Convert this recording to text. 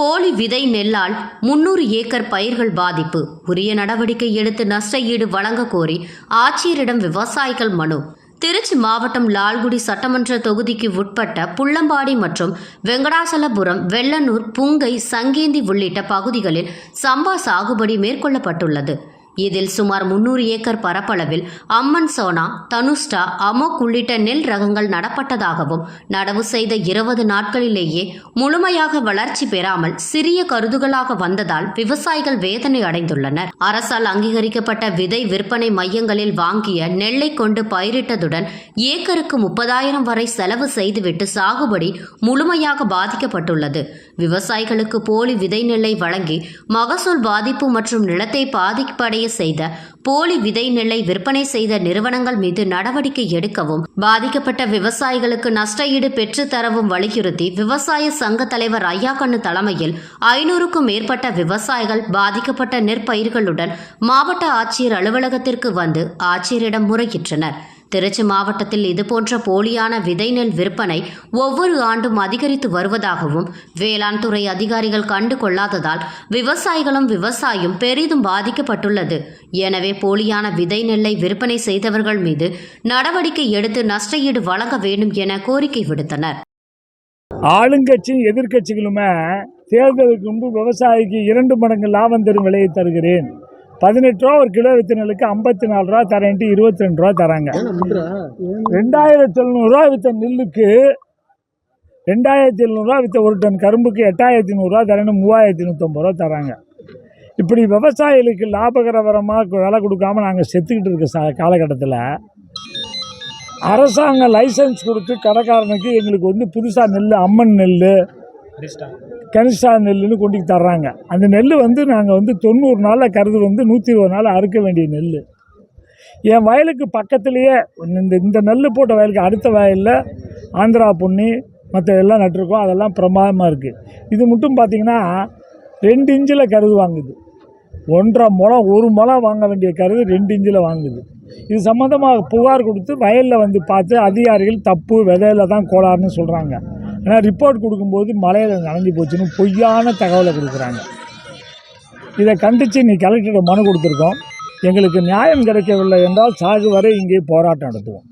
போலி விதை நெல்லால் முன்னூறு ஏக்கர் பயிர்கள் பாதிப்பு. உரிய நடவடிக்கை எடுத்து நஷ்ட ஈடு வழங்க கோரி ஆட்சியரிடம் விவசாயிகள் மனு. திருச்சி மாவட்டம் லால்குடி சட்டமன்ற தொகுதிக்கு உட்பட்ட புள்ளம்பாடி மற்றும் வெங்கடாசலபுரம் வெள்ளனூர் புங்கை சங்கேந்தி உள்ளிட்ட பகுதிகளில் சம்பா சாகுபடி மேற்கொள்ளப்பட்டுள்ளது. இதில் சுமார் முன்னூறு ஏக்கர் பரப்பளவில் அம்மன் சோனா தனுஷ்டா அமோக் உள்ளிட்ட நெல் ரகங்கள் நடப்பட்டதாகவும் நடவு செய்த இருபது நாட்களிலேயே முழுமையாக வளர்ச்சி பெறாமல் சிறிய கருதுகளாக வந்ததால் விவசாயிகள் வேதனை அடைந்துள்ளனர். அரசால் அங்கீகரிக்கப்பட்ட விதை விற்பனை மையங்களில் வாங்கிய நெல்லை கொண்டு பயிரிட்டதுடன் ஏக்கருக்கு முப்பதாயிரம் வரை செலவு செய்துவிட்டு சாகுபடி முழுமையாக பாதிக்கப்பட்டுள்ளது. விவசாயிகளுக்கு போலி விதை நெல்லை வழங்கி மகசூல் பாதிப்பு மற்றும் நிலத்தை பாதிப்படைய செய்த போலி விதை நெல்லை விற்பனை செய்த நிறுவனங்கள் மீது நடவடிக்கை எடுக்கவும் பாதிக்கப்பட்ட விவசாயிகளுக்கு நஷ்ட ஈடு பெற்றுத்தரவும் வலியுறுத்தி விவசாய சங்க தலைவர் ஐயாக்கண்ணு தலைமையில் ஐநூறுக்கும் மேற்பட்ட விவசாயிகள் பாதிக்கப்பட்ட நெற்பயிர்களுடன் மாவட்ட ஆட்சியர் அலுவலகத்திற்கு வந்து ஆட்சியரிடம் முறையிட்டனர். திருச்சி மாவட்டத்தில் இதுபோன்ற போலியான விதை நெல் விற்பனை ஒவ்வொரு ஆண்டும் அதிகரித்து வருவதாகவும் வேளாண் துறை அதிகாரிகள் கண்டு கொள்ளாததால் விவசாயிகளும் விவசாயம் பெரிதும் பாதிக்கப்பட்டுள்ளது. எனவே போலியான விதை நெல்லை விற்பனை செய்தவர்கள் மீது நடவடிக்கை எடுத்து நஷ்டஈடு வழங்க வேண்டும் என கோரிக்கை விடுத்தனர். ஆளுங்கட்சியும் எதிர்க்கட்சிகளுமே தேர்தலுக்கு முன்பு விவசாயிக்கு இரண்டு மடங்கு லாபம் தரும் விலையை தருகிறேன். பதினெட்டு ரூபா ஒரு கிலோ வித்த நெல்லுக்கு ஐம்பத்தி நாலு ரூபா தரேன்ட்டு இருபத்தி ரெண்டு ரூபா தராங்க. ரெண்டாயிரத்தி எழுநூறுவா வித்த நெல்லுக்கு ரெண்டாயிரத்தி எழுநூறுவா வித்த ஒரு டன் கரும்புக்கு எட்டாயிரத்தி நூறுரூவா தரேன்னு மூவாயிரத்தி நூற்றம்பது ரூபா தராங்க. இப்படி விவசாயிகளுக்கு லாபகரவரமாக விலை கொடுக்காம நாங்கள் செத்துக்கிட்டு இருக்க சா காலகட்டத்தில் அரசாங்கம் லைசன்ஸ் கொடுத்து கடைக்காரனுக்கு எங்களுக்கு வந்து புதுசாக நெல் அம்மன் நெல் கனிஷ்டா நெல்லுன்னு கொண்டு தர்றாங்க. அந்த நெல் வந்து நாங்கள் வந்து தொண்ணூறு நாளில் கருது வந்து நூற்றி இருபது நாள் அறுக்க வேண்டிய நெல் என் வயலுக்கு பக்கத்துலேயே இந்த இந்த நெல் போட்ட வயலுக்கு அடுத்த வயலில் ஆந்திரா பொன்னி மற்ற எல்லாம் நட்டுருக்கோம். அதெல்லாம் பிரமாதமாக இருக்குது இது மட்டும் பார்த்திங்கன்னா ரெண்டு இன்ச்சில் கருது வாங்குது. ஒன்றரை முளம் ஒரு முளம் வாங்க வேண்டிய கருது ரெண்டு இன்ச்சில் வாங்குது. இது சம்மந்தமாக புகார் கொடுத்து வயலில் வந்து பார்த்து அதிகாரிகள் தப்பு விதையில தான் கோளாறுன்னு சொல்கிறாங்க ஆனால் ரிப்போர்ட் கொடுக்கும்போது மலையில் நனைஞ்சு போச்சுன்னு பொய்யான தகவலை கொடுக்குறாங்க. இதை கண்டித்து நீ கலெக்டர்கிட்ட மனு கொடுத்துருக்கோம். எங்களுக்கு நியாயம் கிடைக்கவில்லை என்றால் சாகு வரை இங்கே போராட்டம் நடத்துவோம்.